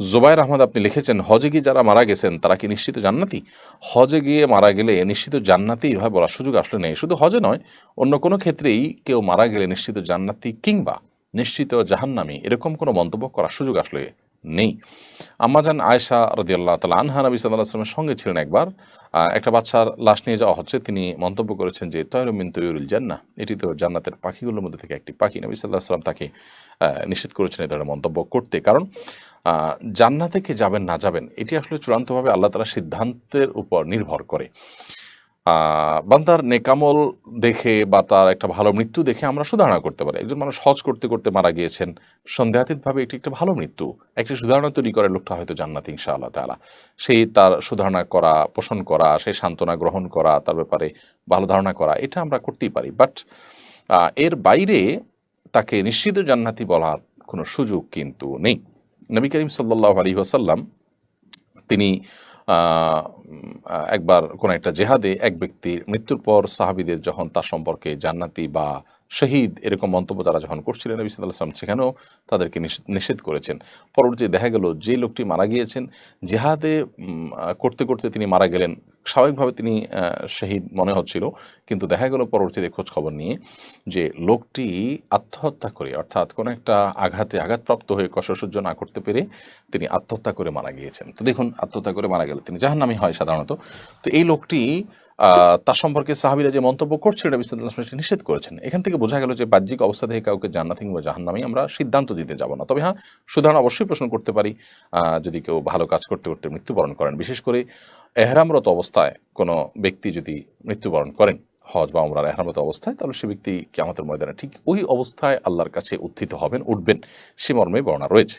জোবাইর আহমদ আপনি লিখেছেন, হজে গিয়ে যারা মারা গেছেন, তারা কি নিশ্চিত জান্নাতি? হজে গিয়ে মারা গেলে নিশ্চিত জান্নাতি এভাবে বলার সুযোগ আসলে নেই। শুধু হজে নয়, অন্য কোনো ক্ষেত্রেই কেউ মারা গেলে নিশ্চিত জান্নাতি কিংবা নিশ্চিত জাহান্নামি, এরকম কোনো মন্তব্য করার সুযোগ আসলে নেই। আম্মাজান আয়েশা রদিয়াল্লাহ তালা আনহা নবী সাল্লাহ আসলামের সঙ্গে ছিলেন একবার। একটা বাচ্চার লাশ নিয়ে যাওয়া হচ্ছে। তিনি মন্তব্য করেছেন যে তয়রমিন তৈরুল জান্না এটি তো জান্নাতের পাখিগুলোর মধ্যে থেকে একটি পাখি। নবী সাল্লাহ সাল্লাম তাকে নিষেধ করেছেন এ ধরনের মন্তব্য করতে। কারণ জান্নাতে কে যাবেন, না যাবেন, এটি আসলে চূড়ান্তভাবে আল্লাহ তালা সিদ্ধান্তের উপর নির্ভর করে। বান্দার নেকামল দেখে বা তার একটা ভালো মৃত্যু দেখে আমরা সুধারণা করতে পারি। একজন মানুষ হজ করতে করতে মারা গিয়েছেন, সন্দেহাতীতভাবে একটি একটা ভালো মৃত্যু, একটি সুধারণা তৈরি করে লোকটা হয়তো জান্নাত ইনশা আল্লাহ তালা সেই তার সুধারণা করা, পোষণ করা সেই সান্ত্বনা গ্রহণ করা, তার ব্যাপারে ভালো ধারণা করা, এটা আমরা করতেই পারি। বাট এর বাইরে তাকে নিশ্চিত জান্নাতি বলার কোনো সুযোগ কিন্তু নেই। নবী করিম সাল্লাহ আলী ওয়াসাল্লাম তিনি একবার কোন একটা জেহাদে এক ব্যক্তির মৃত্যুর পর সাহাবিদের যখন তার সম্পর্কে জান্নাতি বা শহীদ এরকম মন্তব্য তারা যখন করছিলেন, নবী সাল্লাহ আসলাম সেখানেও তাদেরকে নিষেধ- করেছেন। পরবর্তী দেখা গেল যে লোকটি মারা গিয়েছেন, জেহাদে করতে করতে তিনি মারা গেলেন স্বাভাবিকভাবে তিনি শহীদ মনে হচ্ছিল। কিন্তু দেখা গেল পরবর্তীতে খোঁজ খবর নিয়ে যে লোকটি আত্মহত্যা করে, অর্থাৎ কোনো একটা আঘাতে আঘাতপ্রাপ্ত হয়ে কষ্ট সহ্য না করতে পেরে তিনি আত্মহত্যা করে মারা গিয়েছেন। তো দেখুন, আত্মহত্যা করে মারা গেলে তিনি জাহান্নামী হয় সাধারণত। তো এই লোকটি তার সম্পর্কে সাহাবিরা যে মন্তব্য করছিলেন এটা আলাইহি সেটি নিষেধ করেছেন। এখান থেকে বোঝা গেল যে বাহ্যিক অবস্থা থেকে কাউকে জান্নাত কিংবা জাহান্নামী আমরা সিদ্ধান্ত দিতে যাব না। তবে হ্যাঁ সুতরাং অবশ্যই প্রশ্ন করতে পারি। যদি কেউ ভালো কাজ করতে করতে মৃত্যুবরণ করেন, বিশেষ করে এহরামরত অবস্থায় কোনো ব্যক্তি যদি মৃত্যুবরণ করেন, হজ বা উমরার এহরামত অবস্থায়, তাহলে সে ব্যক্তি কেমতের ময়দানে ঠিক ওই অবস্থায় আল্লাহর কাছে উত্থিত হবেন, উঠবেন, সে মর্মে বর্ণনা রয়েছে।